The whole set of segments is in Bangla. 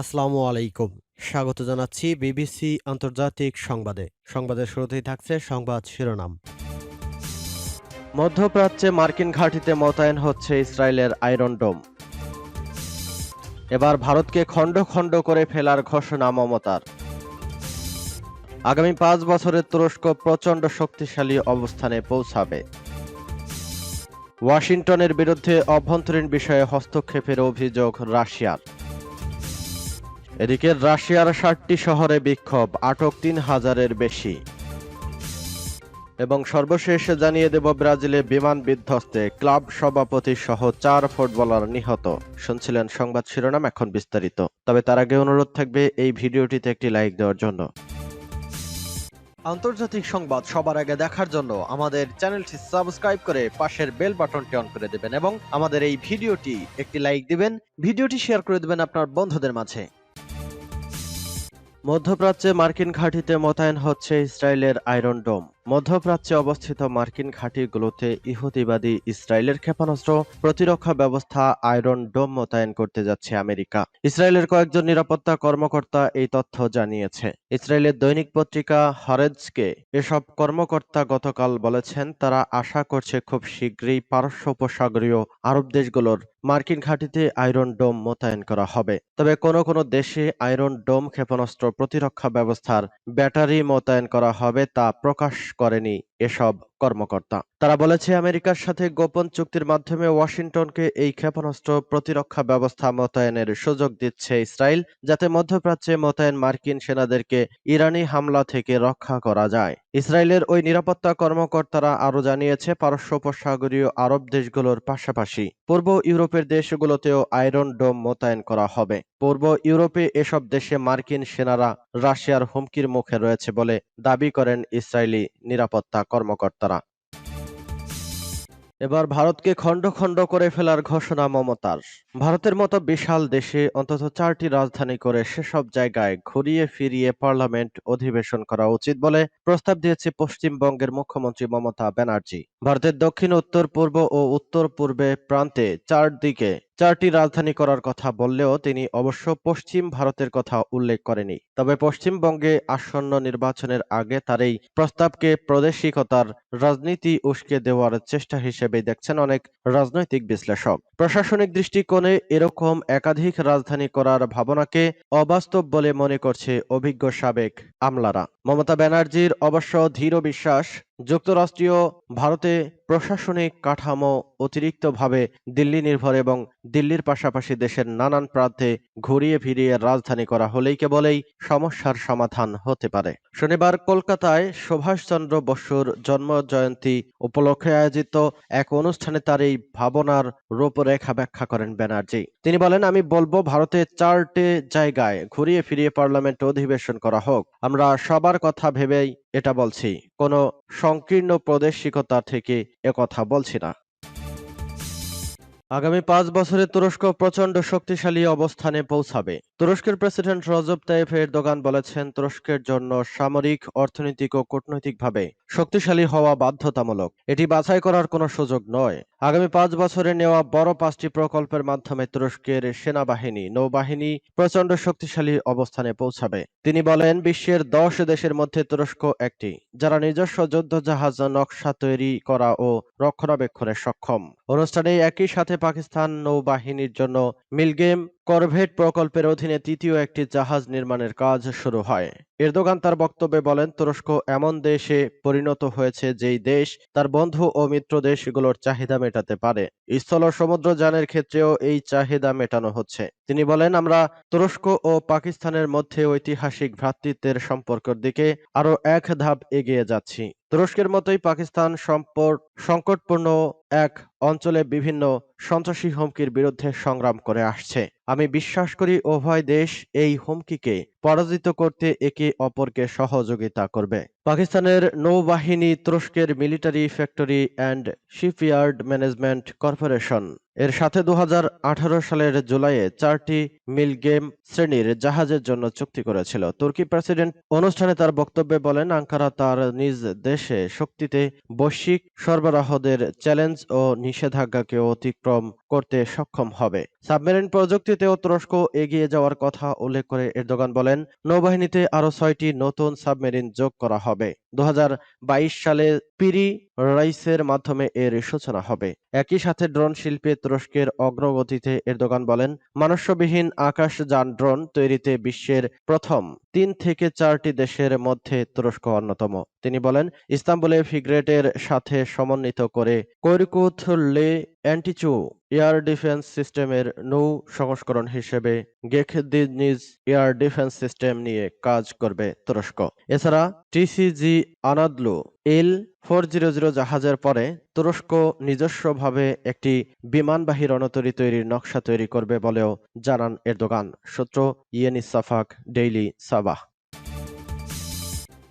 আসসালামু আলাইকুম। স্বাগত জানাচ্ছি বিবিসি আন্তর্জাতিক সংবাদে। সংবাদের শুরুতেই থাকছে সংবাদ শিরোনাম। মধ্যপ্রাচ্যে মার্কিন ঘাঁটিতে মোতায়েন হচ্ছে ইসরায়েলের আয়রন ডোম। এবার ভারতকে খণ্ড খণ্ড করে ফেলার ঘোষণা মমতার। আগামী পাঁচ বছরে তুরস্ক প্রচণ্ড শক্তিশালী অবস্থানে পৌঁছাবে। ওয়াশিংটনের বিরুদ্ধে অভ্যন্তরীণ বিষয়ে হস্তক্ষেপের অভিযোগ রাশিয়ার। এদিকে রাশিয়ার ষাটটি শহরে বিক্ষোভ, আটক তিন হাজারের বেশি। এবং সর্বশেষ জানিয়ে দেব ব্রাজিলে বিমান বিধ্বস্তে ক্লাব সভাপতি সহ চার ফুটবলার নিহত। শুনছিলেন সংবাদ শিরোনাম এখন বিস্তারিত। তবে তার আগে অনুরোধ থাকবে এই ভিডিওটিতে একটি লাইক দেওয়ার জন্য। আন্তর্জাতিক সংবাদ সবার আগে দেখার জন্য আমাদের চ্যানেলটি সাবস্ক্রাইব করে পাশের বেল বাটনটি অন করে দেবেন এবং আমাদের এই ভিডিওটি একটি লাইক দিবেন। ভিডিওটি শেয়ার করে দেবেন আপনার বন্ধুদের মাঝে। মধ্যপ্রাচ্যে মার্কিন ঘাঁটিতে মোতায়েন হচ্ছে ইসরায়েলের আয়রন ডোম। মধ্যপ্রাচ্যে অবস্থিত মার্কিন ঘাঁটিগুলোতে ইহুদিবাদী ইসরায়েলের ক্ষেপণাস্ত্র প্রতিরক্ষা ব্যবস্থা আয়রন ডোম মোতায়েন করতে যাচ্ছে আমেরিকা। ইসরায়েলের কয়েকজন নিরাপত্তা কর্মকর্তা এই তথ্য জানিয়েছে। ইসরায়েলের দৈনিক পত্রিকা হরেজকে এসব কর্মকর্তা গতকাল বলেছেন, তারা আশা করছে খুব শীঘ্রই পারস্য উপসাগরীয় আরব দেশগুলোর মার্কিন ঘাঁটিতে আয়রন ডোম মোতায়েন করা হবে। তবে কোনো কোনো দেশে আয়রন ডোম ক্ষেপণাস্ত্র প্রতিরক্ষা ব্যবস্থার ব্যাটারি মোতায়েন করা হবে তা প্রকাশ করেনি। এসব কর্মকর্তা। তারা বলেছে, আমেরিকার সাথে গোপন চুক্তির মাধ্যমে ওয়াশিংটনকে এই ক্ষেপণাস্ত্র প্রতিরক্ষা ব্যবস্থা মোতায়েনের সুযোগ দিচ্ছে ইসরায়েল, যাতে মধ্যপ্রাচ্যে মোতায়েন মার্কিন সেনাদেরকে ইরানি হামলা থেকে রক্ষা করা যায়। ইসরায়েলের ওই নিরাপত্তা কর্মকর্তারা আরও জানিয়েছে, পারস্য উপসাগরীয় আরব দেশগুলোর পাশাপাশি পূর্ব ইউরোপের দেশগুলোতেও আয়রন ডোম মোতায়েন করা হবে। পূর্ব ইউরোপে এসব দেশে মার্কিন সেনারা রাশিয়ার হুমকির মুখে রয়েছে বলে দাবি করেন ইসরায়েলি নিরাপত্তা কর্মকর্তারা। এবার ভারতকে খণ্ড খণ্ড করে ফেলার ঘোষণা মমতার। ভারতের মতো বিশাল দেশে অন্তত চারটি রাজধানী করে সেসব জায়গায় ঘুরিয়ে ফিরিয়ে পার্লামেন্ট অধিবেশন করা উচিত বলে প্রস্তাব দিয়েছে পশ্চিমবঙ্গের মুখ্যমন্ত্রী মমতা ব্যানার্জি। ভারতের দক্ষিণ, উত্তর, পূর্ব ও উত্তর পূর্বে প্রান্তে চারদিকে চারটি রাজধানী করার কথা বললেও তিনি অবশ্য পশ্চিম ভারতের কথা উল্লেখ করেনি। তবে পশ্চিমবঙ্গে আসন্ন নির্বাচনের আগে তার এই প্রস্তাবকে প্রাদেশিকতার রাজনীতি উস্কে দেওয়ার চেষ্টা হিসেবে দেখছেন অনেক রাজনৈতিক বিশ্লেষক। প্রশাসনিক দৃষ্টিকোণে এরকম একাধিক রাজধানী করার ভাবনাকে অবাস্তব বলে মনে করছে অভিজ্ঞ সাবেক আমলারা। মমতা ব্যানার্জির অবশ্য ধীর বিশ্বাস যুক্তরাষ্ট্রীয় ভারতে প্রশাসনিক কাঠামো অতিরিক্তভাবে দিল্লি নির্ভর এবং দিল্লির পাশাপাশি দেশের নানান প্রান্তে ঘুরিয়ে ফিরিয়ে রাজধানী করা হলেই কেবলেই সমস্যার সমাধান হতে পারে। শনিবার কলকাতায় সুভাষচন্দ্র বসুর জন্ম জয়ন্তী উপলক্ষে আয়োজিত এক অনুষ্ঠানে তার এই ভাবনার রূপরেখা ব্যাখ্যা করেন ব্যানার্জি। তিনি বলেন, আমি বলব, ভারতে চারটে জায়গায় ঘুরিয়ে ফিরিয়ে পার্লামেন্ট অধিবেশন করা হোক। আমরা সবার কথা ভেবেই এটা বলছি। কোনো সংকীর্ণ প্রদেশিকতা থেকে একথা বলছি না। আগামী পাঁচ বছরে তুরস্ক প্রচণ্ড শক্তিশালী অবস্থানে পৌঁছাবে। তুরস্কের প্রেসিডেন্ট রজব তাইফ এরদোগান বলেছেন, তুরস্কের জন্য সামরিক, অর্থনৈতিক ও কূটনৈতিকভাবে শক্তিশালী হওয়া বাধ্যতামূলক। এটি বাছাই করার কোনো সুযোগ নয়। আগামী পাঁচ বছরে নেওয়া বড় পাঁচটি প্রকল্পের মাধ্যমে তুরস্কের সেনাবাহিনী, নৌবাহিনী প্রচণ্ড শক্তিশালী অবস্থানে পৌঁছাবে। তিনি বলেন, বিশ্বের দশ দেশের মধ্যে তুরস্ক একটি, যারা নিজস্ব যুদ্ধ জাহাজ নকশা তৈরি করা ও রক্ষণাবেক্ষণে সক্ষম। অনুষ্ঠানে একই সাথে পাকিস্তান নৌবাহিনীর জন্য মিলগেম করভেট প্রকল্পের অধীনে তৃতীয় একটি জাহাজ নির্মাণের কাজ শুরু হয়। এরদোগান তার বক্তব্যে বলেন, তুরস্ক এমন দেশে পরিণত হয়েছে যেই দেশ তার বন্ধু ও মিত্র দেশগুলোর চাহিদা মেটাতে পারে। স্থল সমুদ্র যানের ক্ষেত্রেও এই চাহিদা মেটানো হচ্ছে। তিনি বলেন, আমরা তুরস্ক ও পাকিস্তানের মধ্যে ঐতিহাসিক ভ্রাতৃত্বের সম্পর্কের দিকে আরও এক ধাপ এগিয়ে যাচ্ছি। তুরস্কের মতোই পাকিস্তান সম্পর্ক সংকটপূর্ণ এক অঞ্চলে বিভিন্ন সন্ত্রাসী হুমকির বিরুদ্ধে সংগ্রাম করে আসছে। আমি বিশ্বাস করি, উভয় দেশ এই হুমকিকে পরাজিত করতে একে অপরকে সহযোগিতা করবে। পাকিস্তানের নৌবাহিনী তুরস্কের military factory and shipyard management corporation. এর সাথে দু সালের জুলাইয়ে চারটি মিলগেম শ্রেণির জাহাজের জন্য চুক্তি করেছিল। তুর্কি প্রেসিডেন্ট অনুষ্ঠানে তার বক্তব্যে বলেন, আঙ্কারা তার নিজ দেশে শক্তিতে বৈশ্বিক সরবরাহদের চ্যালেঞ্জ ও নিষেধাজ্ঞাকে অতিক্রম করতে সক্ষম হবে। সাবমেরিন প্রযুক্তিতেও তুরস্ক এগিয়ে যাওয়ার কথা উল্লেখ করে এরদোগান বলেন, নৌবাহিনীতে আরও ছয়টি নতুন সাবমেরিন যোগ করা হবে। দু হাজার বাইশ সালে পিরি রাইসের মাধ্যমে এর সূচনা হবে। একই সাথে ড্রোন শিল্পে তুরস্কের অগ্রগতিতে এরদোগান বলেন মনুষ্যবিহীন আকাশযান ড্রোন তৈরিতে বিশ্বের প্রথম তিন থেকে চারটি দেশের মধ্যে তুরস্ক অন্যতম। তিনি বলেন, ইস্তাম্বুলে ফিগ্রেটের সাথে সমন্বিত করে কৈরকুথ লে অ্যান্টিচু এয়ার ডিফেন্স সিস্টেমের নৌ সংস্করণ হিসেবে গেখদিনিজ এয়ার ডিফেন্স সিস্টেম নিয়ে কাজ করবে তুরস্ক। এছাড়া TCG Anadolu L four zero zero জাহাজের পরে তুরস্ক নিজস্বভাবে একটি বিমানবাহী রণতরী তৈরির নকশা তৈরি করবে বলেও জানান এরদোগান, সূত্র ইয়েনিস সাফাক ডেইলি সাবাহ।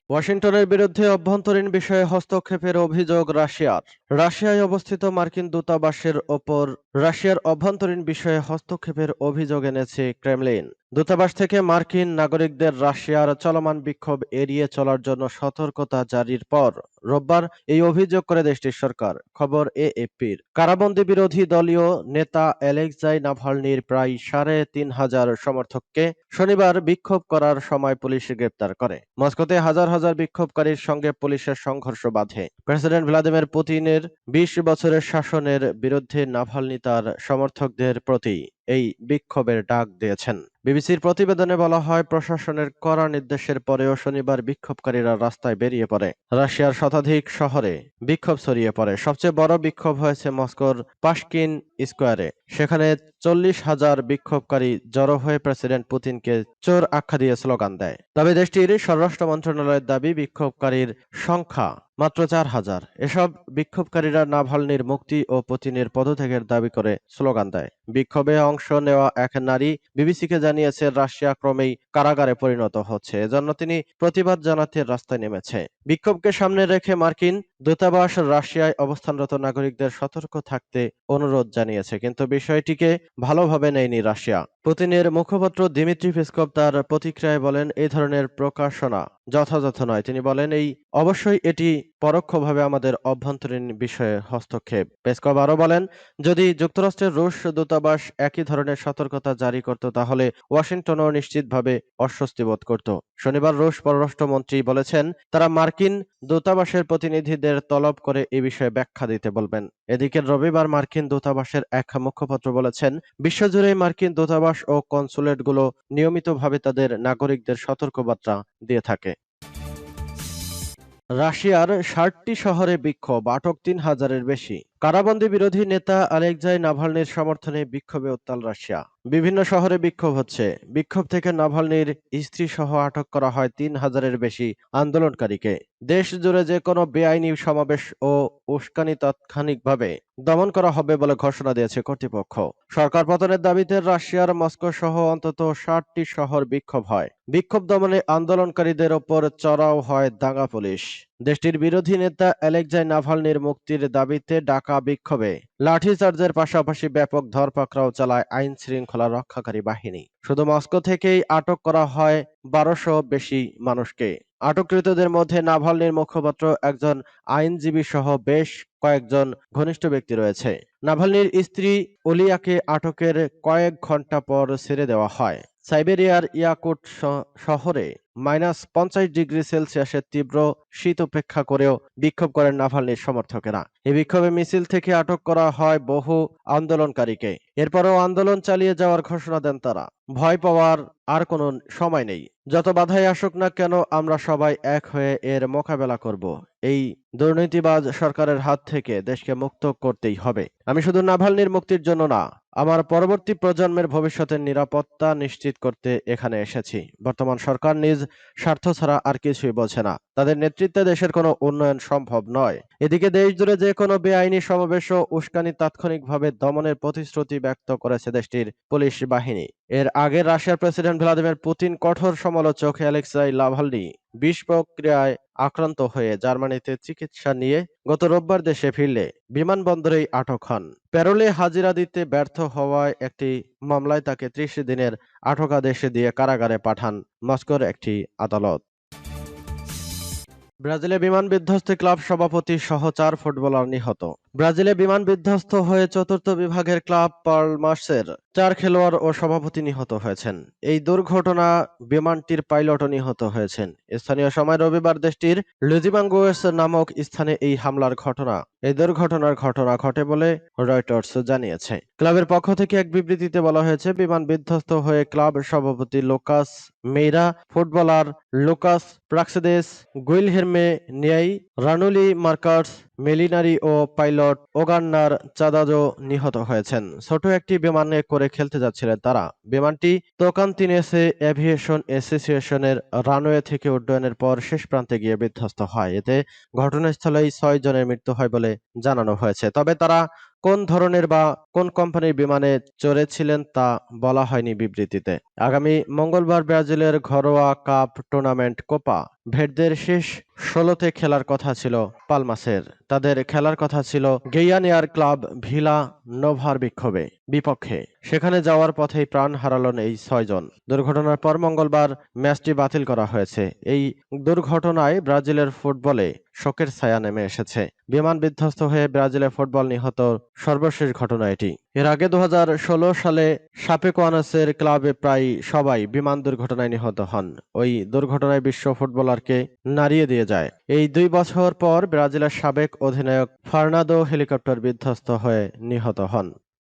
ওয়াশিংটনের বিরুদ্ধে অভ্যন্তরীণ বিষয়ে হস্তক্ষেপের অভিযোগ রাশিয়ার। রাশিয়ায় অবস্থিত মার্কিন দূতাবাসের ওপর রাশিয়ার অভ্যন্তরীণ বিষয়ে হস্তক্ষেপের অভিযোগ এনেছে ক্রেমলিন। দূতাবাস থেকে মার্কিন নাগরিকদের রাশিয়ার চলমান বিক্ষোভ এড়িয়ে চলার জন্য সতর্কতা জারির পর রোববার এই অভিযোগ করে দেশটির সরকার, খবর এএফপির। কারাবন্দী বিরোধী দলীয় নেতা অ্যালেক্সাই নাভালনির প্রায় সাড়ে তিন হাজার সমর্থককে শনিবার বিক্ষোভ করার সময় পুলিশ গ্রেপ্তার করে। মস্কোতে হাজার হাজার বিক্ষোভকারীর সঙ্গে পুলিশের সংঘর্ষ বাধে। প্রেসিডেন্ট ভ্লাদিমির পুতিনের বিশ বছরের শাসনের বিরুদ্ধে নাভালনি তার সমর্থকদের প্রতি। এই বিক্ষোভের ডাক দিয়েছেন। বিবিসির প্রতিবেদনে বলা হয়, প্রশাসনের কড়া নির্দেশের পরেও শনিবার বিক্ষোভকারীরা রাস্তায় বেরিয়ে পড়ে। রাশিয়ার শতাধিক শহরে বিক্ষোভ ছড়িয়ে পড়ে। সবচেয়ে বড় বিক্ষোভ হয়েছে মস্কোর পাশকিন স্কোয়ারে। সেখানে চল্লিশ হাজার বিক্ষোভকারী জড়ো হয়ে প্রেসিডেন্ট পুতিনকে চোর আখ্যা দিয়ে স্লোগান দেয়। তবে দেশটির স্বরাষ্ট্র মন্ত্রণালয়ের দাবি, বিক্ষোভকারীর সংখ্যা মাত্র চার হাজার। এসব বিক্ষোভকারীরা নাভালনির মুক্তি ও পুতিনের পদত্যাগের দাবি করে স্লোগান দেয়। বিক্ষোভে অংশ নেওয়া এক নারী বিবিসিকে জানিয়েছে, রাশিয়া ক্রমেই কারাগারে পরিণত হচ্ছে। এজন্য তিনি প্রতিবাদ জানাতে রাস্তায় নেমেছে। বিক্ষোভকে সামনে রেখে মার্কিন দূতাবাস রাশিয়ায় অবস্থানরত নাগরিকদের সতর্ক থাকতে অনুরোধ জানিয়েছে, কিন্তু বিষয়টিকে ভালোভাবে নেয়নি রাশিয়া। পুতিনের মুখপাত্র দিমিত্রি পেসকভ তার প্রতিক্রিয়ায় বলেন এই ধরনের প্রকাশনা যথাযথ নয়। তিনি বলেন, এই অবশ্যই এটি পরোক্ষভাবে আমাদের অভ্যন্তরীণ বিষয়ে হস্তক্ষেপ। পেসকভ আরও বলেন, যদি যুক্তরাষ্ট্রের রুশ দূতাবাস একই ধরনের সতর্কতা জারি করত, তাহলে ওয়াশিংটনও নিশ্চিতভাবে অস্বস্তি বোধ করত। শনিবার রুশ পররাষ্ট্রমন্ত্রী বলেছেন, তারা মার্কিন দূতাবাসের প্রতিনিধিদের তলব করে এ বিষয়ে ব্যাখ্যা দিতে বলবেন। এদিকে রবিবার মার্কিন দূতাবাসের এক মুখপাত্র বলেছেন বিশ্বজুড়ে মার্কিন দূতাবাস ও কনসুলেটগুলো নিয়মিতভাবে তাদের নাগরিকদের সতর্কবার্তা দিয়ে থাকে। রাশিয়ার ষাটটি শহরে বিক্ষোভ আটক তিন হাজারের বেশি। কারাবন্দী বিরোধী নেতা আলেকজাই নাভালনির সমর্থনে বিক্ষোভে উত্তাল রাশিয়া। বিভিন্ন শহরে বিক্ষোভ হচ্ছে। বিক্ষোভ থেকে নাভালনির স্ত্রী সহ আটক করা হয় তিন হাজারের বেশি আন্দোলনকারীকে। দেশ জুড়ে যে কোনো বেআইনি সমাবেশ ও উস্কানি তাৎক্ষণিকভাবে দমন করা হবে বলে ঘোষণা দিয়েছে কর্তৃপক্ষ। সরকার পতনের দাবিতে রাশিয়ার মস্কো সহ অন্তত ষাটটি শহর বিক্ষোভ হয়। বিক্ষোভ দমনে আন্দোলনকারীদের ওপর চড়াও হয় দাঙ্গা পুলিশ। দেশটির বিরোধী নেতা অ্যালেকজাই নাভালনির মুক্তির দাবিতে ডাকা বিক্ষোভে। লাঠিচার্জের পাশাপাশি ব্যাপক ধরপাকড়াও চালায় আইন শৃঙ্খলা রক্ষাকারী বাহিনী। শুধু মস্কো থেকেই আটক করা হয় বারোশো বেশি মানুষকে। আটককৃতদের মধ্যে নাভালনির মুখপাত্র একজন আইনজীবী সহ বেশ কয়েকজন ঘনিষ্ঠ ব্যক্তি রয়েছে। নাভালনির স্ত্রী ওলিয়াকে আটকের কয়েক ঘণ্টা পর ছেড়ে দেওয়া হয়। সাইবেরিয়ার ইয়াকুট শহরে মাইনাস পঞ্চাশ ডিগ্রি সেলসিয়াসের তীব্র শীত উপেক্ষা করেও বিক্ষোভ করেন নাভালনির সমর্থকেরা। এই বিক্ষোভে মিছিল থেকে আটক করা হয় বহু আন্দোলনকারীকে। এরপরও আন্দোলন চালিয়ে যাওয়ার ঘোষণা দেন তারা। ভয় পাওয়ার আর কোনো সময় নেই। যত বাধাই আসুক না কেন, আমরা সবাই এক হয়ে এর মোকাবেলা করব। এই দুর্নীতিবাজ সরকারের হাত থেকে দেশকে মুক্ত করতেই হবে। আমি শুধু নাভালনির মুক্তির জন্য না, আমার পরবর্তী প্রজন্মের ভবিষ্যতের নিরাপত্তা নিশ্চিত করতে এখানে এসেছি। বর্তমান সরকার নিজ স্বার্থ ছাড়া আর কিছুই বোঝে না। তাদের নেতৃত্বে দেশের কোনো উন্নয়ন সম্ভব নয়। এদিকে দেশ জুড়ে যে কোনো বেআইনি সমাবেশ ও উস্কানি তাৎক্ষণিকভাবে দমনের প্রতিশ্রুতি ব্যক্ত করেছে দেশটির পুলিশ বাহিনী। এর আগে রাশিয়ার প্রেসিডেন্ট ভ্লাদিমির পুতিন কঠোর সমালোচক অ্যালেক্সাই লাভালনি বিষ প্রক্রিয়ায় আক্রান্ত হয়ে জার্মানিতে চিকিৎসা নিয়ে গত রোববার দেশে ফিরলে বিমানবন্দরেই আটক হন। প্যারোলে হাজিরা দিতে ব্যর্থ হওয়ায় একটি মামলায় তাকে ত্রিশ দিনের আটকাদেশে দিয়ে কারাগারে পাঠান মস্কোর একটি আদালত। ব্রাজিলে বিমান বিধ্বস্ত ক্লাব সভাপতি সহ চার ফুটবলার নিহত। ব্রাজিলে বিমান বিধ্বস্ত হয়ে চতুর্থ বিভাগের ক্লাব পালমার্সের চার খেলোয়াড় ও সভাপতি নিহত হয়েছেন। এই দুর্ঘটনা বিমানটির পাইলটও নিহত হয়েছেন। স্থানীয় সময় রবিবার দেশটির লুজিমাঙ্গুয়েস নামক স্থানে এই হামলার ঘটনা, এই দুর্ঘটনার ঘটনা ঘটে বলে রয়টার্স জানিয়েছে। ক্লাবের পক্ষ থেকে এক বিবৃতিতে বলা হয়েছে, বিমান বিধ্বস্ত হয়ে ক্লাব সভাপতি Lucas Meira, footballer Lucas Praxedes, Guilherme নিয়াই, রানুলি মার্কার্স মেলিনারি ও পাইলট ওগান্নার চাদাজো নিহত হয়েছেন। ছোট একটি বিমানে করে খেলতে যাচ্ছিলেন তারা। বিমানটি তোকান্তিনেসে এভিয়েশন অ্যাসোসিয়েশনের রানওয়ে থেকে উড্ডয়নের পর শেষ প্রান্তে গিয়ে বিধ্বস্ত হয়। এতে ঘটনাস্থলেই ছয় জনের মৃত্যু হয় বলে জানানো হয়েছে। তবে তারা কোন ধরনের বা কোন কোম্পানির বিমানে চড়েছিলেন তা বলা হয়নি বিবৃতিতে। আগামী মঙ্গলবার ব্রাজিলের ঘরোয়া কাপ টুর্নামেন্ট কোপা ভেটদের শেষ ষোলোতে খেলার কথা ছিল পালমাসের। তাদের খেলার কথা ছিল গেইয়ানিয়ার ক্লাব ভিলা নোভার বিক্ষোভে বিপক্ষে। সেখানে যাওয়ার পথেই প্রাণ হারালেন এই ছয়জন। দুর্ঘটনার পর মঙ্গলবার ম্যাচটি বাতিল করা হয়েছে। এই দুর্ঘটনায় ব্রাজিলের ফুটবলে শোকের ছায়া নেমে এসেছে। বিমান বিধ্বস্ত হয়ে ব্রাজিলের ফুটবল নিহত সর্বশেষ ঘটনা এটি। এর আগে দু হাজার ষোলো সালে সাপেকোয়ানাসের ক্লাবে প্রায় সবাই বিমান দুর্ঘটনায় নিহত হন। ওই দুর্ঘটনায় বিশ্ব ফুটবলারকে নাড়িয়ে দিয়ে যায়। এই দুই বছর পর ব্রাজিলের সাবেক অধিনায়ক ফার্নাদো হেলিকপ্টার বিধ্বস্ত হয়ে নিহত হন।